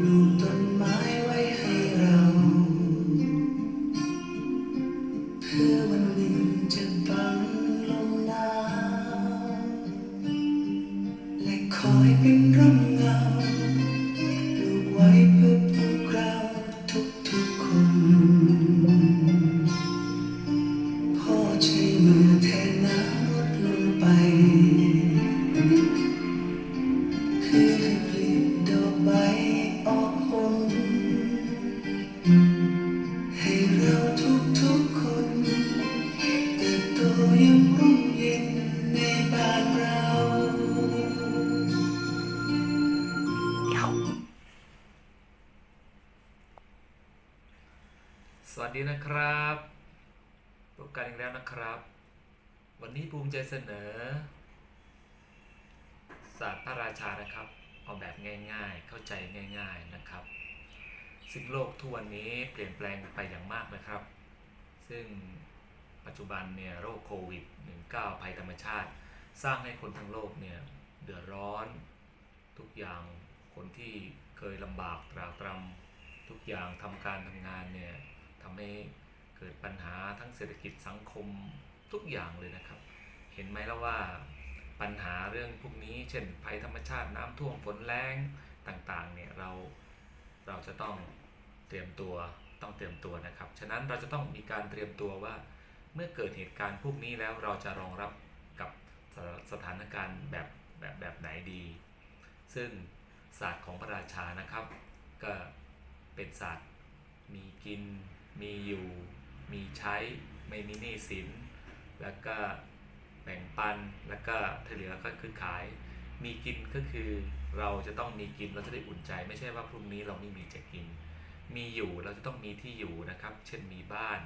ปลูกต้นไม้ไว้ให้เราเพื่อ สวัสดีนะครับพบกันอีกแล้วนะครับ วันนี้ภูมิใจเสนอ ศาสตร์พระราชานะครับ เอาแบบง่ายๆ เข้าใจง่าย ๆนะครับ ซึ่งโลกทุกวันนี้เปลี่ยนแปลงไปอย่างมากนะครับ ซึ่งปัจจุบันเนี่ยโรคโควิด -19 ภัยธรรมชาติ สร้างให้คนทั้งโลกเนี่ยเดือดร้อน ทุกอย่างคนที่เคยลำบากตรากตรำทุกอย่างทำการทำงานเนี่ย ทำให้เกิดปัญหาทั้งเศรษฐกิจสังคมทุกอย่างเลยนะครับ เห็นไหมแล้วว่าปัญหาเรื่องพวกนี้ เช่นภัยธรรมชาติน้ำท่วมฝนแรงต่างๆเนี่ยเราเราจะต้องเตรียมตัวต้องเตรียมตัวนะครับ ฉะนั้นเราจะต้องมีการเตรียมตัวว่า เมื่อเกิดเหตุการณ์พวกนี้แล้วเราจะรองรับกับสสถานการณ์แบบแบบแบบไหนดี ซึ่งศาสตร์ของพระราชานะครับ ก็เป็นศาสตร์มีกิน มีอยู่ มีใช้ ไม่มีหนี้สิน แล้วก็แบ่งปัน แล้วก็ที่เหลือก็คือขาย มีกินก็คือเราจะต้องมีกินเราจะได้อุ่นใจ ไม่ใช่ว่าพรุ่งนี้เราไม่มีจะกิน มีอยู่เราจะต้องมีที่อยู่นะครับ เช่นมีบ้าน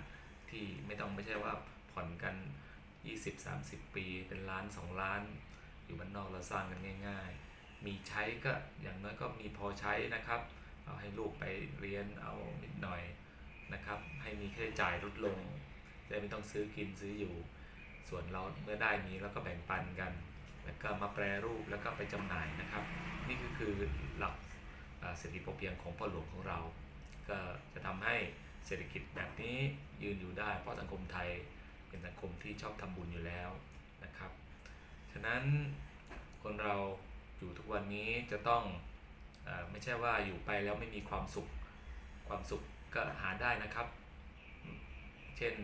ที่ไม่ต้องไม่ใช่ว่าผ่อนกัน 20-30 ปีเป็นล้าน2ล้าน อยู่บ้านนอกเราสร้างกันง่าย ๆ มีใช้ก็อย่างน้อยก็มีพอใช้นะครับ เอาให้ลูกไปเรียนเอานิดหน่อย นะครับ ให้มีค่าใช้จ่ายลดลงจะไม่ต้องซื้อกินซื้ออยู่ ส่วนเราเมื่อได้มีแล้วก็แบ่งปันกัน แล้วก็มาแปรรูปแล้วก็ไปจำหน่ายนะครับ นี่ก็คือหลักเศรษฐกิจพอเพียงของพ่อหลวงของเรา ก็จะทำให้เศรษฐกิจแบบนี้ยืนอยู่ได้ เพราะสังคมไทยเป็นสังคมที่ชอบทำบุญอยู่แล้วนะครับ ฉะนั้นคนเราอยู่ทุกวันนี้จะต้องอไม่ใช่ว่าอยู่ไปแล้วไม่มีความสุขความสุข ก็หาได้นะครับ เช่น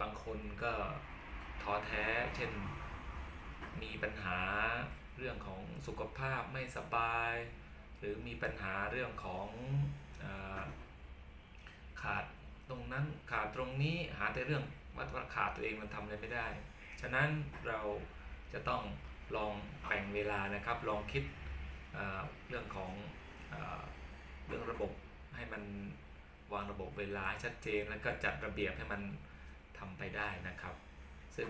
บางคนก็ท้อแท้ เช่นมีปัญหาเรื่องของสุขภาพไม่สบาย หรือมีปัญหาเรื่องของอขาดตรงนั้นขาดตรงนี้หาแต่เรื่องว่าว่าขาดตัวเองมันทำอะไรไม่ได้ ฉะนั้นเราจะต้องลองแบ่งเวลานะครับ ลองคิดเรื่องของอเรื่องระบบให้มัน วางระบบเวลาให้ชัดเจน แล้วก็จัดระเบียบให้มันทำไปได้นะครับ ซึ่ง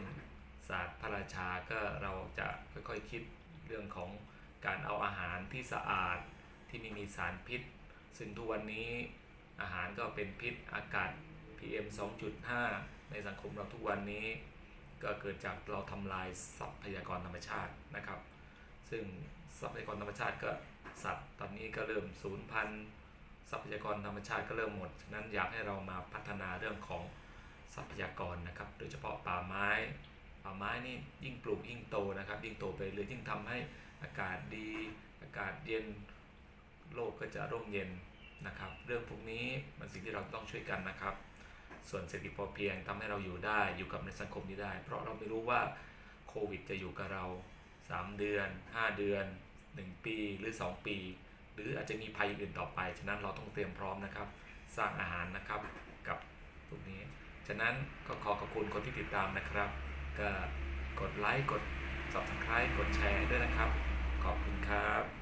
ศาสตร์พระราชาก็เราจะค่อยๆคิดเรื่องของการเอาอาหารที่สะอาดที่ไม่มีสารพิษ ซึ่งทุกวันนี้อาหารก็เป็นพิษอากาศ PM 2.5 ในสังคมเราทุกวันนี้ ก็เกิดจากเราทำลายทรัพยากรธรรมชาตินะครับ ซึ่งทรัพยากรธรรมชาติก็สัตว์ตอนนี้ก็เริ่มสูญพันธุ์ ทรัพยากรธรรมชาติก็เริ่มหมดฉะนั้นอยากให้เรามาพัฒนาเรื่องของทรัพยากรนะครับ โดยเฉพาะป่าไม้ป่าไม้นี่ยิ่งปลูกยิ่งโตนะครับ ยิ่งโตไปเรื่อยยิ่งทำให้อากาศดี อากาศเย็นโลกก็จะร่มเย็นนะครับ เรื่องพวกนี้มันสิ่งที่เราต้องช่วยกันนะครับ ส่วนเศรษฐกิจพอเพียงทำให้เราอยู่ได้อยู่กับในสังคมนี้ได้ เพราะเราไม่รู้ว่าโควิดจะอยู่กับเรา 3 เดือน 5 เดือน 1 ปีหรือ 2 ปี รืออาจจะมีภัยอื่นต่อไป ฉะนั้นเราต้องเตรียมพร้อมนะครับ สร้างอาหารนะครับกับพวกนี้ ฉะนั้นก็ขอขอบคุณคนที่ติดตามนะครับ ก็กดไลค์กด subscribe กดแชร์ด้วยนะครับ ขอบคุณครับ